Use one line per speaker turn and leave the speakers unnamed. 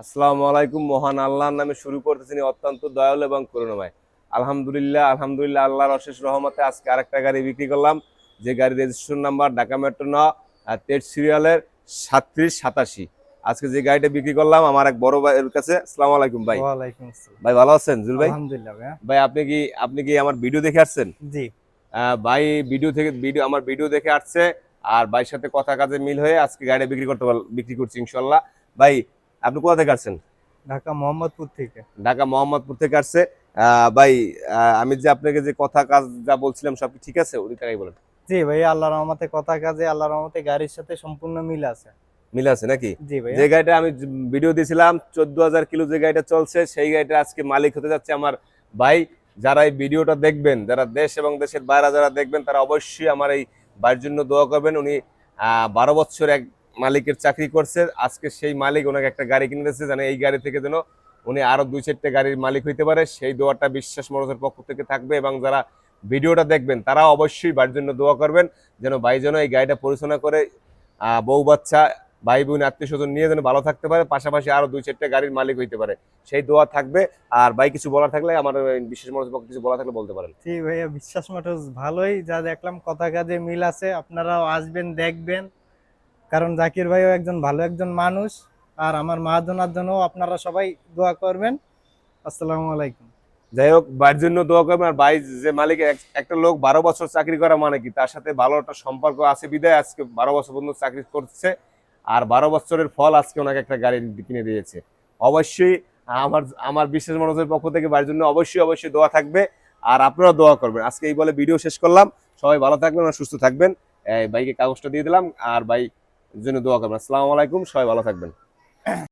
আসসালামু আলাইকুম মহান আল্লাহর নামে শুরু করতেছি অত্যন্ত দয়াল এবং করুণাময়। আলহামদুলিল্লাহ আলহামদুলিল্লাহ আল্লাহর অশেষ রহমতে আজকে আরেকটা গাড়ি বিক্রি করলাম। যে গাড়ির রেজিস্ট্রেশন নাম্বার ঢাকা মেট্রো ন তেট সিরিয়ালের সাতত্রিশ সাতাশি। আজকে যে গাড়িটা বিক্রি করলাম আমার এক বড় ভাইয়ের কাছে। আসসালামু আলাইকুম ভাই। ভাই ভালো আছেন জুল ভাই?
আলহামদুলিল্লাহ
ভাই আপনি কি আপনি কি আমার ভিডিও দেখে আসছেন?
জি।
ভাই ভিডিও থেকে ভিডিও আমার ভিডিও দেখে আসছে। আর ভাইয়ের সাথে কথা কাজে মিল হয়ে আজকে গাড়ি বিক্রি করতে বিক্রি করছি ইনশাল্লাহ ভাই আপনি কোথা থেকে আসছেন?
ঢাকা মোহাম্মদপুর থেকে।
ঢাকা মোহাম্মদপুর থেকে আসছে। ভাই আমি যে আপনাকে যে কথা কাজ যা বলছিলাম সব ঠিক আছে? ওই টাকাই বলেন।
জি ভাই আল্লাহর রহমতে কথা কাজে আল্লাহর রহমতে গাড়ির সাথে সম্পূর্ণ মিল আছে।
মিল আছে নাকি?
জি ভাই।
যে গাড়িটা আমি ভিডিও দিয়েছিলাম চোদ্দ হাজার কিলো যে গাড়িটা চলছে সেই গাড়িটা আজকে মালিক হতে যাচ্ছে আমার ভাই। যারা এই ভিডিওটা দেখবেন যারা দেশ এবং দেশের বাইরে যারা দেখবেন তারা অবশ্যই আমার এই ভাইয়ের জন্য দোয়া করবেন। উনি বারো বছর এক মালিকের চাকরি করছে, আজকে সেই মালিক ওনাকে একটা গাড়ি কিনে দিয়েছে, যেন এই গাড়ি থেকে যেন উনি আরও দুই চারটে গাড়ির মালিক হইতে পারে। সেই দোয়াটা বিশ্বাস মনোজের পক্ষ থেকে থাকবে এবং যারা ভিডিওটা দেখবেন তারা অবশ্যই বাড়ির জন্য দোয়া করবেন, যেন ভাই যেন এই গাড়িটা পরিচালনা করে বউ বাচ্চা ভাই বোন আত্মীয় স্বজন নিয়ে যেন ভালো থাকতে পারে, পাশাপাশি আরও দুই চারটে গাড়ির মালিক হইতে পারে। সেই দোয়া থাকবে। আর ভাই, কিছু বলা থাকলে আমার বিশেষ মনোজের পক্ষে কিছু বলা থাকলে বলতে পারেন।
জি ভাইয়া, বিশ্বাস মোটরস ভালোই, যা দেখলাম, কথা কাজে মিল আছে, আপনারাও আসবেন, দেখবেন। কারণ জাকির ভাইও একজন ভালো একজন মানুষ, আর আমার মাহাজনার জন্য আপনারা সবাই দোয়া করবেন। আসসালামু আলাইকুম।
যাই হোক, ভাইয়ের জন্য দোয়া করবেন, আর ভাই যে মালিক এক- একটা লোক বারো বছর চাকরি করা মানে কি? তার সাথে ভালো একটা সম্পর্ক আছে, বিদায় আজকে বারো বছর পর্যন্ত চাকরি করছে, আর বারো বছরের ফল আজকে ওনাকে একটা গাড়ি কিনে দিয়েছে। অবশ্যই আমার আমার বিশেষ মানুষের পক্ষ থেকে বাড়ির জন্য অবশ্যই অবশ্যই দোয়া থাকবে, আর আপনারা দোয়া করবেন। আজকে এই বলে ভিডিও শেষ করলাম। সবাই ভালো থাকবেন আর সুস্থ থাকবেন। ভাইকে কাগজটা দিয়ে দিলাম, আর ভাই জন্য দোয়া করবেন। আসসালামু আলাইকুম সবাই ভালো থাকবেন।